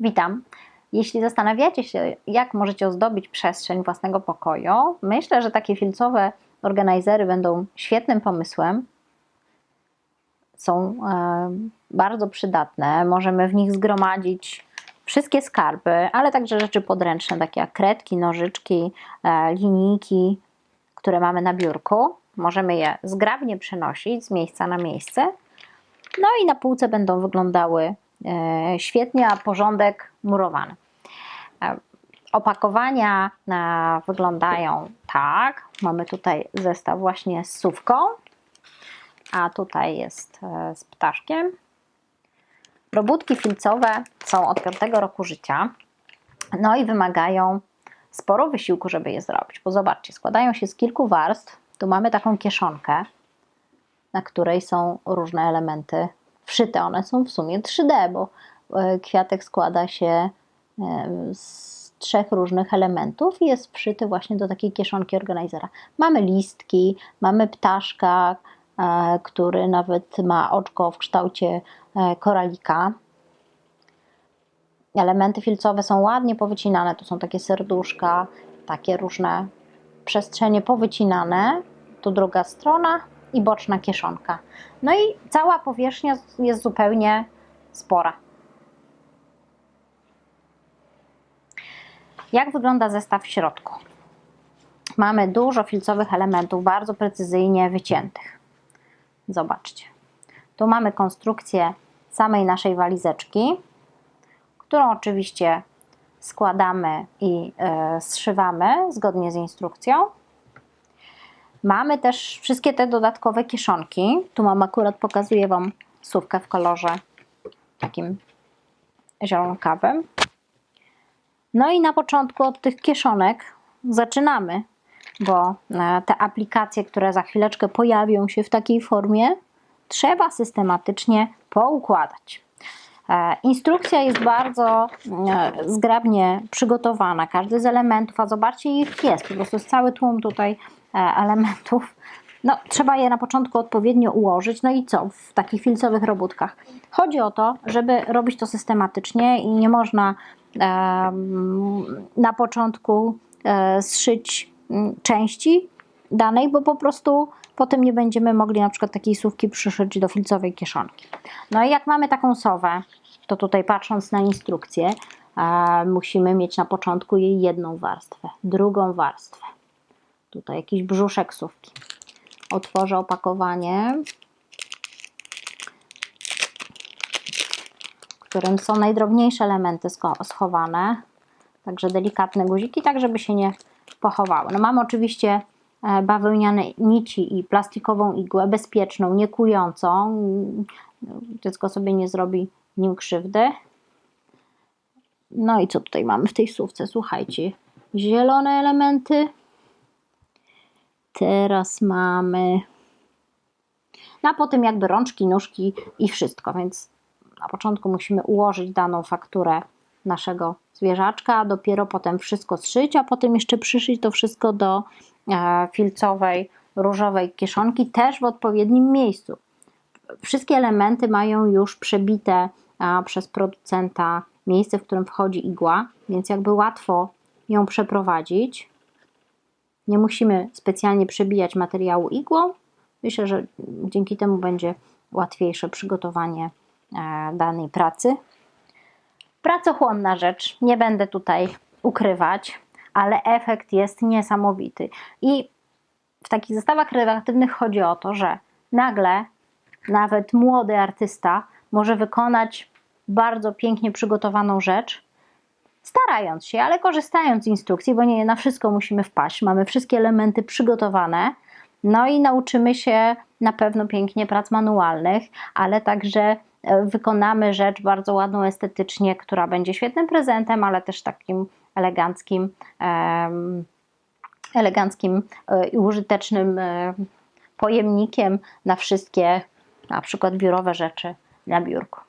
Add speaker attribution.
Speaker 1: Witam. Jeśli zastanawiacie się, jak możecie ozdobić przestrzeń własnego pokoju, myślę, że takie filcowe organizery będą świetnym pomysłem. Są e, bardzo przydatne. Możemy w nich zgromadzić wszystkie skarby, ale także rzeczy podręczne, takie jak kredki, nożyczki, e, linijki, które mamy na biurku. Możemy je zgrabnie przenosić z miejsca na miejsce. No i na półce będą wyglądały świetnie, a porządek murowany. E, opakowania e, wyglądają tak. Mamy tutaj zestaw właśnie z sówką, a tutaj jest z ptaszkiem. Robótki filcowe są od 5 roku życia, no i wymagają sporo wysiłku, żeby je zrobić, bo zobaczcie, składają się z kilku warstw. Tu mamy taką kieszonkę, na której są różne elementy wszyte. One są w sumie 3D, bo e, kwiatek składa się e, z trzech różnych elementów i jest wszyty właśnie do takiej kieszonki organizera. Mamy listki, mamy ptaszka, e, który nawet ma oczko w kształcie koralika. Elementy filcowe są ładnie powycinane, tu są takie serduszka, takie różne przestrzenie powycinane. Tu druga strona, i boczna kieszonka. No i cała powierzchnia jest zupełnie spora. Jak wygląda zestaw w środku? Mamy dużo filcowych elementów, bardzo precyzyjnie wyciętych. Zobaczcie. Tu mamy konstrukcję samej naszej walizeczki, którą oczywiście składamy i y, zszywamy zgodnie z instrukcją. Mamy też wszystkie te dodatkowe kieszonki. Tu mam akurat, pokazuję Wam słówkę w kolorze takim zielonkawym. No i na początku od tych kieszonek zaczynamy, bo e, te aplikacje, które za chwileczkę pojawią się w takiej formie, trzeba systematycznie poukładać. E, instrukcja jest bardzo e, zgrabnie przygotowana. Każdy z elementów, a zobaczcie, ich jest. Po prostu cały tłum tutaj elementów. No, trzeba je na początku odpowiednio ułożyć. No i co w takich filcowych robótkach? Chodzi o to, żeby robić to systematycznie i nie można e, na początku e, zszyć części danej, bo po prostu potem nie będziemy mogli na przykład takiej sówki przyszyć do filcowej kieszonki. No i jak mamy taką sowę, to tutaj patrząc na instrukcję, e, musimy mieć na początku jej jedną warstwę, drugą warstwę, Tutaj jakiś brzuszek sówki. Otworzę opakowanie, w którym są najdrobniejsze elementy schowane. Także delikatne guziki, tak żeby się nie pochowały. No mamy oczywiście e, bawełniane nici i plastikową igłę, bezpieczną, niekującą. Dziecko sobie nie zrobi nim krzywdy. No i co tutaj mamy w tej słówce? Słuchajcie, zielone elementy, Teraz mamy. No a potem jakby rączki, nóżki i wszystko, więc na początku musimy ułożyć daną fakturę naszego zwierzaczka, a dopiero potem wszystko zszyć, a potem jeszcze przyszyć to wszystko do e, filcowej, różowej kieszonki, też w odpowiednim miejscu. Wszystkie elementy mają już przebite przez producenta miejsce, w którym wchodzi igła, więc jakby łatwo ją przeprowadzić. Nie musimy specjalnie przebijać materiału igłą. Myślę, że dzięki temu będzie łatwiejsze przygotowanie e, danej pracy. Pracochłonna rzecz, nie będę tutaj ukrywać, ale efekt jest niesamowity. I w takich zestawach kreatywnych chodzi o to, że nagle nawet młody artysta może wykonać bardzo pięknie przygotowaną rzecz, starając się, ale korzystając z instrukcji, bo nie na wszystko musimy wpaść. Mamy wszystkie elementy przygotowane. No i nauczymy się na pewno pięknie prac manualnych, ale także e, wykonamy rzecz bardzo ładną estetycznie, która będzie świetnym prezentem, ale też takim eleganckim, eleganckim e, i użytecznym e, pojemnikiem na wszystkie na przykład biurowe rzeczy na biurku.